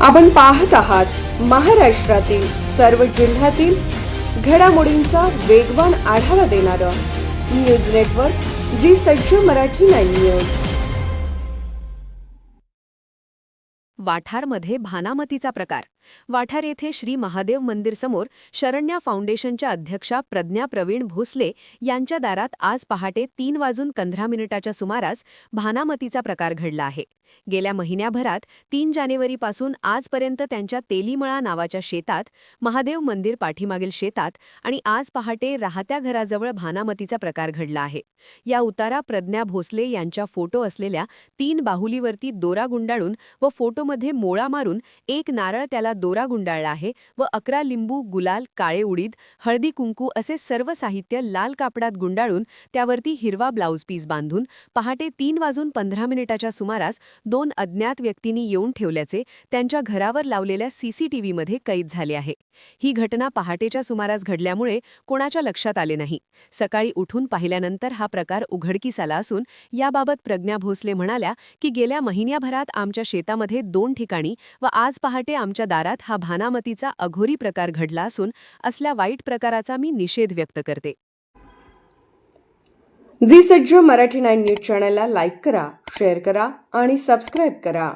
आपण पाहत आहात महाराष्ट्रातील सर्व जिल्ह्यातील घडामोडींचा वेगवान आढावा देणारं न्यूज नेटवर्क जी सज्ज मराठी नाईन न्यूज. वाठारमध्ये भानामतीचा प्रकार वाठार येथे श्री महादेव मंदिर समोर शरण्या फाउंडेशनच्या अध्यक्षा प्रज्ञा प्रवीण भोसले यांच्या दारात आज पहाटे तीन वाजून पंधरा मिनिटाच्या सुमारास भानामतीचा प्रकार घडला आहे. गेल्या महिन्याभरात तीन जानेवारीपासून आजपर्यंत त्यांच्या तेलीमळा नावाच्या शेतात महादेव मंदिर पाठीमागील शेतात आणि आज पहाटे राहत्या घराजवळ भानामतीचा प्रकार घडला आहे. या उतारा प्रज्ञा भोसले यांच्या फोटो असलेल्या तीन बाहुलीवरती दोरा गुंडाळून व फोटोमध्ये मोळा मारून एक नारळ त्याला दोरा गुंडाळला आहे व अकरा लिंबू गुलाल काळे उडीद हळदी कुंकू असे सर्व साहित्य लाल कापडात गुंडाळून त्यावरती हिरवा ब्लाऊज पीस बांधून पहाटे तीन वाजून पंधरा मिनिटाच्या सुमारास दोन अज्ञात व्यक्तींनी येऊन ठेवल्याचे त्यांच्या घरावर लावलेल्या सीसीटीव्हीमध्ये कैद झाले आहे. ही घटना पहाटेच्या सुमारास घडल्यामुळे कोणाच्या लक्षात आले नाही. सकाळी उठून पाहिल्यानंतर हा प्रकार उघडकीस आला असून याबाबत प्रज्ञा भोसले म्हणाल्या की गेल्या महिन्याभरात आमच्या शेतामध्ये दोन ठिकाणी व आज पहाटे आमच्या दारात हा भानामतीचा अघोरी प्रकार घडला असून असल्या वाईट प्रकाराचा मी निषेध व्यक्त करते. जी सज्ज मराठी नाईन न्यूज चॅनलला लाईक करा शेअर करा आणि सबस्क्राईब करा.